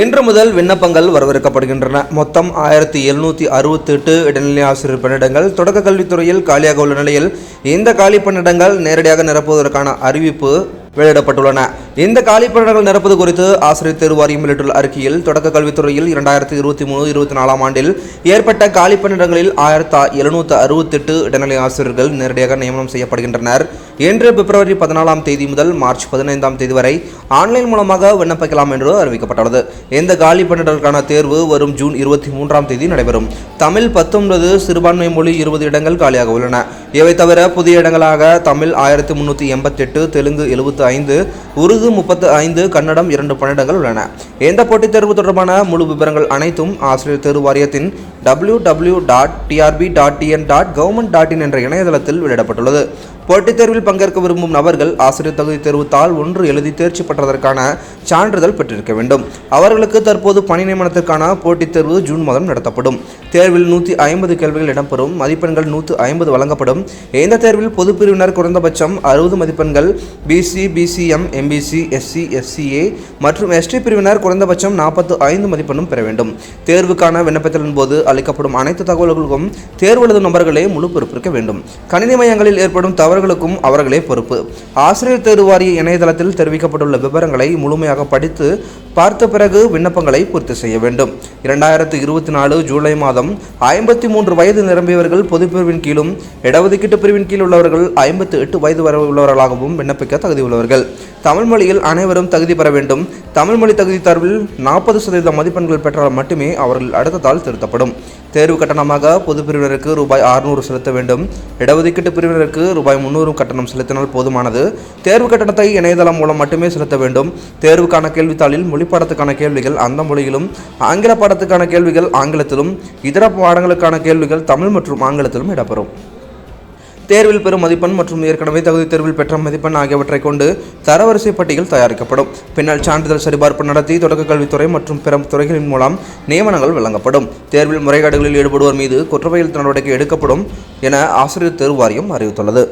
இன்று முதல் விண்ணப்பங்கள் வரவிருக்கப்படுகின்றன. மொத்தம் ஆயிரத்தி எழுநூற்றி அறுபத்தெட்டு இடைநிலை ஆசிரியர் பணியிடங்கள் தொடக்க கல்வித்துறையில் காலியாக உள்ள நிலையில் இந்த காலி பணியிடங்கள் நேரடியாக நிரப்புவதற்கான அறிவிப்பு வெளியிடப்பட்டுள்ளன. இந்த காலி நிரப்பது குறித்து ஆசிரியர் தேர்வு வாரியம் வெளியிட்டுள்ள அறிக்கையில் தொடக்க கல்வித்துறையில் இரண்டாயிரத்தி இருபத்தி மூணு இருபத்தி நாலாம் ஆண்டில் ஏற்பட்ட காலி பணியிடங்களில் ஆயிரத்தி எழுநூற்று அறுபத்தெட்டு இடைநிலை ஆசிரியர்கள் நேரடியாக நியமனம் செய்யப்படுகின்றனர். இன்று பிப்ரவரி பதினாலாம் தேதி முதல் மார்ச் பதினைந்தாம் தேதி வரை ஆன்லைன் மூலமாக விண்ணப்பிக்கலாம் என்று அறிவிக்கப்பட்டுள்ளது. இந்த காலி தேர்வு வரும் ஜூன் இருபத்தி மூன்றாம் தேதி நடைபெறும். தமிழ் பத்தொன்பது சிறுபான்மை மொழி இருபது இடங்கள் காலியாக உள்ளன. இவை தவிர புதிய இடங்களாக தமிழ் ஆயிரத்தி முன்னூற்றி எண்பத்தெட்டு தெலுங்கு எழுபத்து ஐந்து உருது முப்பத்து ஐந்து கன்னடம் இரண்டு பணியிடங்கள் உள்ளன. இந்த போட்டித் தேர்வு தொடர்பான முழு விவரங்கள் அனைத்தும் ஆசிரியர் தேர்வு வாரியத்தின் W W dot TRB dot TN dot government dot in என்ற இணையதளத்தில் வெளியிடப்பட்டுள்ளது. போட்டித் தேர்வில் பங்கேற்க விரும்பும் நபர்கள் ஆசிரியர் தகுதி தேர்வு தாள் ஒன்று எழுதி தேர்ச்சி பெற்றதற்கான சான்றிதழ் பெற்றிருக்க வேண்டும். அவர்களுக்கு தற்போது பணி நியமனத்திற்கான போட்டித் தேர்வு ஜூன் மாதம் நடத்தப்படும். தேர்வில் நூற்றி ஐம்பது கேள்விகள் இடம்பெறும். மதிப்பெண்கள் நூற்று ஐம்பது வழங்கப்படும். இந்த தேர்வில் பொது பிரிவினர் குறைந்தபட்சம் அறுபது மதிப்பெண்கள் BC BCM MBC SC SCA மற்றும் எஸ்டி பிரிவினர் குறைந்தபட்சம் நாற்பத்து ஐந்து மதிப்பெண்ணும் பெற வேண்டும். தேர்வுக்கான விண்ணப்பத்தின் போது அளிக்கப்படும் அனைத்து தகவல்களுக்கும் தேர்வு எழுதும் நபர்களே முழு பொறுப்பிருக்க வேண்டும். கணினி மையங்களில் ஏற்படும் தவறுகளுக்கும் அவர்களே பொறுப்பு. ஆசிரியர் தேர்வு வாரிய இணையதளத்தில் தெரிவிக்கப்பட்டுள்ள விவரங்களை முழுமையாக படித்து பார்த்த பிறகு விண்ணப்பங்களை பூர்த்தி செய்ய வேண்டும். இரண்டாயிரத்து இருபத்தி நாலு ஜூலை மாதம் ஐம்பத்தி மூன்று வயது நிரம்பியவர்கள் பொதுப்பிரிவின் கீழும் இடஒதுக்கீட்டு பிரிவின் கீழ் உள்ளவர்கள் ஐம்பத்தி எட்டு வயது வரை உள்ளவர்களாகவும் விண்ணப்பிக்க தகுதி உள்ளவர்கள் தமிழ் மொழியில் அனைவரும் தகுதி பெற வேண்டும். தமிழ் மொழி தகுதி தேர்வில் நாற்பது சதவீத மதிப்பெண்கள் பெற்றால் மட்டுமே அவர்கள் அடுத்த தாள் திருத்தப்படும். தேர்வு கட்டணமாக பொது பிரிவினருக்கு ரூபாய் அறுநூறு செலுத்த வேண்டும். இடஒதுக்கீட்டு பிரிவினருக்கு ரூபாய் முந்நூறு கட்டணம் செலுத்தினால் போதுமானது. தேர்வு கட்டணத்தை இணையதளம் மூலம் மட்டுமே செலுத்த வேண்டும். தேர்வுக்கான கேள்வித்தாளில் மொழி பாடத்துக்கான கேள்விகள் அந்த மொழியிலும் ஆங்கில பாடத்துக்கான கேள்விகள் ஆங்கிலத்திலும் இதர பாடங்களுக்கான கேள்விகள் தமிழ் மற்றும் ஆங்கிலத்திலும் இடம்பெறும். தேர்வில் பெறும் மதிப்பெண் மற்றும் ஏற்கனவே தகுதி தேர்வில் பெற்ற மதிப்பெண் ஆகியவற்றை கொண்டு தரவரிசை பட்டியல் தயாரிக்கப்படும். பின்னர் சான்றிதழ் சரிபார்ப்பு நடத்தி தொடக்க கல்வித்துறை மற்றும் பிற துறைகளின் மூலம் நியமனங்கள் வழங்கப்படும். தேர்வில் முறைகேடுகளில் ஈடுபடுவோர் மீது குற்றவியல் நடவடிக்கை எடுக்கப்படும் என ஆசிரியர் தேர்வு வாரியம் அறிவித்துள்ளது.